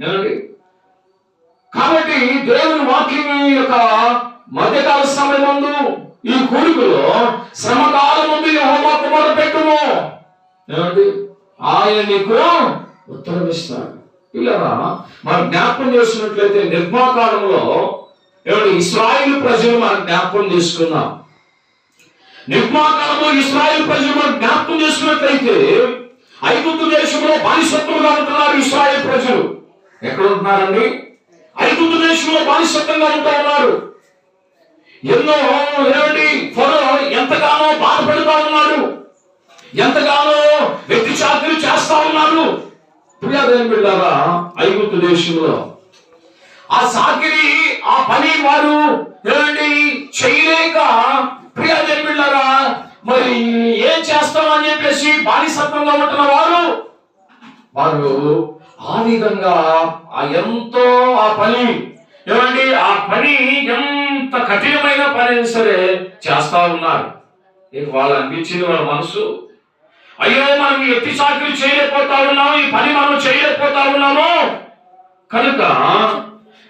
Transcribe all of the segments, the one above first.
ఏమండి? కాబట్టి దేవుని వాక్యం యొక్క మధ్యకాల సమయమందు ఈ కూడికలో శ్రమకాలం ముందు యెహోవా పెట్టుము. ఏమండి? ఆయన నీకు ఉత్తరం ఇస్తాడు ఇలా మనం జ్ఞాపకం చేస్తున్నట్లయితే నిర్మాకాలంలో ఏమండి ఇస్రాయిల్ ప్రజలు మనం జ్ఞాపకం చేసుకున్నాం నిర్మాకాలంలో ఇస్రాయిల్ ప్రజలు మనం జ్ఞాపకం చేసుకున్నట్లయితే ఐగుప్తు దేశంలో బానిసత్వంగా ఉంటున్నారు ఇస్రాయిల్ ప్రజలు. ఎక్కడ ఉంటున్నారండి ఐగుప్తు దేశంలో బానిసత్వంగా ఉంటా ఉన్నారు ఎన్నో ఏమండి ఫరో ఎంతగానో బాధపడుతా ఉన్నాడు. ఎంతగానో వ్యక్తి చాకరీ చేస్తా ఉన్నాడు. ప్రియాదేవి బిడ్డారా ఐగుప్తు దేశంలో ఆ సాకిరి ఆ పని వారు ఏమండి చేయలేక ప్రియాదేవి బిడ్డారా మరి ఏం చేస్తామని చెప్పేసి బానిసత్వంగా ఉంటున్న వారు? వారు ఆ విధంగా ఆ ఎంతో ఆ పని ఏమండి? ఆ పని ఎంత కఠినమైన పని అయినా సరే చేస్తా ఉన్నారు. ఇక వాళ్ళు అనిపించింది వాళ్ళ మనసు? అయ్యో మనం ఈ ఎత్తి చాకరీ చేయలేకపోతా ఉన్నాము ఈ పని మనం చేయలేకపోతా ఉన్నాము. కనుక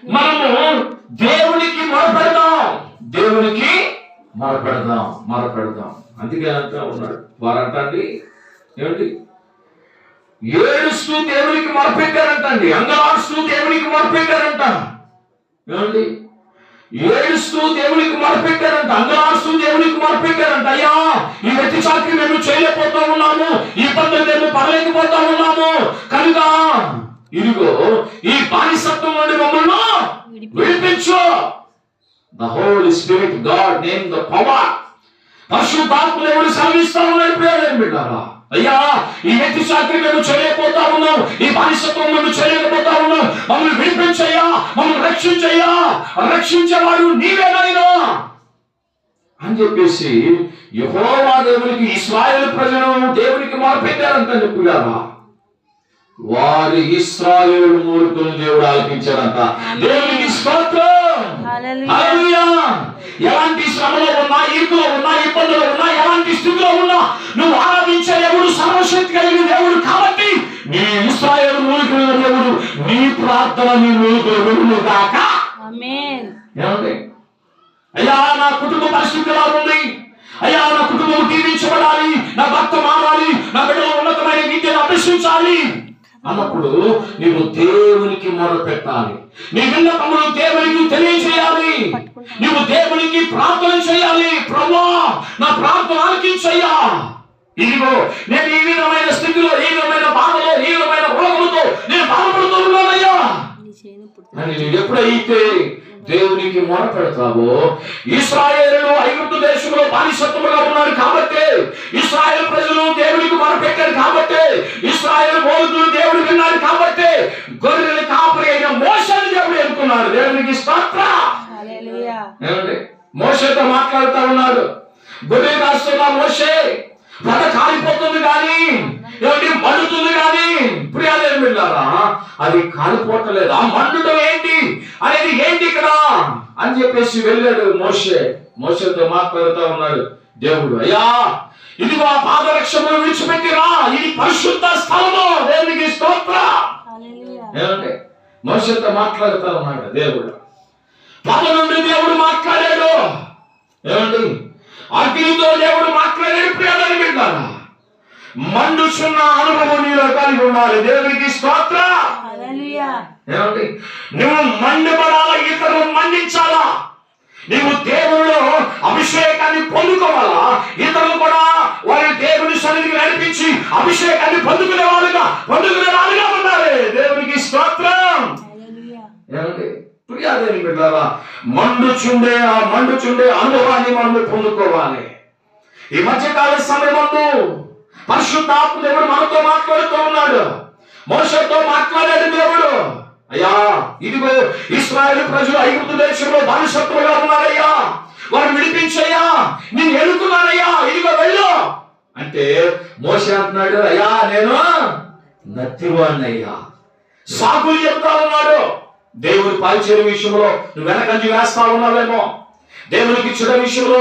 మనము దేవునికి మొరపెడదాం. దేవునికి మొరపెడదాం మొరపెడదాం. అందుకే అంటా ఉన్నాడు. వారంటండి ఏమిటి ఏడుస్తూ దేవునికి మొరపెట్టారంటండి. అంగలాడుస్తూ దేవునికి మొరపెట్టారంట ఏమండి? ఏడుస్తూ దేవునికి మొరపెట్టారంట. అంగలాడుస్తూ దేవునికి మొరపెట్టారంట. అయ్యా ఈ వ్యక్తి చాకరీ మేము చేయలేకపోతా ఉన్నాము. ఈ ఇబ్బందులు మేము పడలేకపోతా ఉన్నాము. కనుక ఇదిగో ఈ బానిసత్వం నుండి మమ్మల్ని విడిపించు. The holy spirit god name the power పరిశుద్ధాత్మ దేవుడు సెలవిస్తా ఉన్నాడు ప్రేమ బిడ్డారా అయ్యా ఈ వ్యక్తి చాకరీ మేము చేయలేకపోతా ఉన్నాం. ఈ బానిసత్వం మేము చేయలేకపోతా ఉన్నాం. మమ్మల్ని విడిపించయ్యా మమ్మల్ని రక్షించయ్యా. రక్షించేవాడు నీవేనాయనా అని చెప్పేసి యహోవా దేవునికి ఇస్రాయేల్ ప్రజలు దేవునికి మార్పెట్టారంట చెప్పుగారా వారి ఇస్రాయేల్ మూర్ఖులు దేవుడు ఆలకించారంట దేవునికి స్తోత్రం. ఎలాంటి శ్రమలో ఉన్నా ఇరుకులో ఉన్నా ఇబ్బందులో ఉన్నా ఎలాంటి స్థితిలో ఉన్నా నువ్వు ఆరాధించే దేవుడు సర్వశక్తి కలిగిన దేవుడు కాబట్టి నీ ఇస్రాయేల్ మూలికల దేవుడు నీ ప్రార్థన నీ మూలికలు విడును కాక ఏమండి? అయ్యా నా కుటుంబ పరిస్థితి ఎలా ఉంది అయ్యా నా కుటుంబం దీవించబడాలి నా భర్త మారాలి నా అభ్యసించాలి అన్నప్పుడు నీవు దేవునికి మొర పెట్టాలి నీ విన్నపములు దేవునికి తెలియజేయాలి. నీవు దేవునికి ప్రార్థన చేయాలి. ప్రభా నా ప్రార్థన ఆలకించయ్యా. ఇదిగో నేను ఈ విధమైన స్థితిలో ఈ విధమైన బాధలో ఈ విధమైన రోగముతో నేను బాధపడుతూ ఉన్నానయ్యా. నీ చేను పుట్టు అని నువ్వు ఎప్పుడైతే దేవునికి మొర పెడతావో ఇస్రాయేలు ఐగుప్తు దేశంలో బానిసత్వముగా ఉన్నారు కాబట్టి ఇస్రాయేల్ ప్రజలు దేవునికి మొర పెట్టారు కాబట్టి ఇస్రాయేల్ బోధులు దేవుడు విన్నారు కాబట్టి గొర్రెలు కాపరి అయిన మోసాన్ని దేవుడు ఎన్నుకున్నాడు. దేవునికి స్తోత్ర. మోసతో మాట్లాడుతూ ఉన్నాడు. గొర్రె కాస్తున్న మోసే పద కాలిపోతుంది కానీ ఏమిటి మండుతుంది కానీ బిడ్డారా అది కాలిపోవట్లేదు మండుటం ఏంటి? అనేది ఏంటి ఇక్కడ? అని చెప్పేసి వెళ్ళాడు మోషే. మోసతో మాట్లాడుతూ ఉన్నాడు దేవుడు. అయ్యా ఇదిగో ఆ పాదరక్షములు విడిచిపెట్టిరా. ఇది పరిశుద్ధ స్థలము. దేవునికి స్తోత్ర. ఏమంటే మోసతో మాట్లాడుతూ ఉన్నాడు దేవుడు. పద నుండి దేవుడు మాట్లాడాడు. ఏమండి అగ్నితో దేవుడు మాట్లాడాడు. ప్రియాదని వింటారా మండుచున్న అనుభవం నీలో కలిగి ఉండాలి. దేవునికి స్తోత్ర. ఏమండి? నువ్వు మండిపడాలా ఇతరులు మండించాలా? నీవు దేవునిలో అభిషేకాన్ని పొందుకోవాలా? ఇతరులు కూడా వారి దేవుని సన్నిధికి నడిపించి అభిషేకాన్ని పొందుకునే వాళ్ళుగా పొందుకునే వాళ్ళుగా ఉండాలి. దేవునికి స్తోత్రం. ఏమండి? ప్రియాదేవి బిడ్డారా మండుచుండే ఆ మండుచుండే అనుభవాన్ని మనం పొందుకోవాలి. ఈ మధ్యకాల సమయమందు పరిశుద్ధాత్మ దేవుడు మనతో మాట్లాడుతూ ఉన్నాడు. మనుషులతో మాట్లాడాడు దేవుడు. అయ్యా ఇదిగో ఇస్రాయేల్ ప్రజలు ఐగుప్తు దేశంలో బానిసత్వంగా ఉన్నారయ్యా. వారు విడిపించయ్యా నేను ఎడుతున్నానయ్యా ఇదిగో వెళ్ళు. అంటే మోస అంటున్నాడు అయ్యా నేను నత్తివాణ్ణయ్యా. సాకులు చెప్తా ఉన్నాడు. దేవుని పరిచయ విషయంలో నువ్వు వెనకంజి వేస్తా ఉన్నావేమో. దేవునికి ఇచ్చిన విషయంలో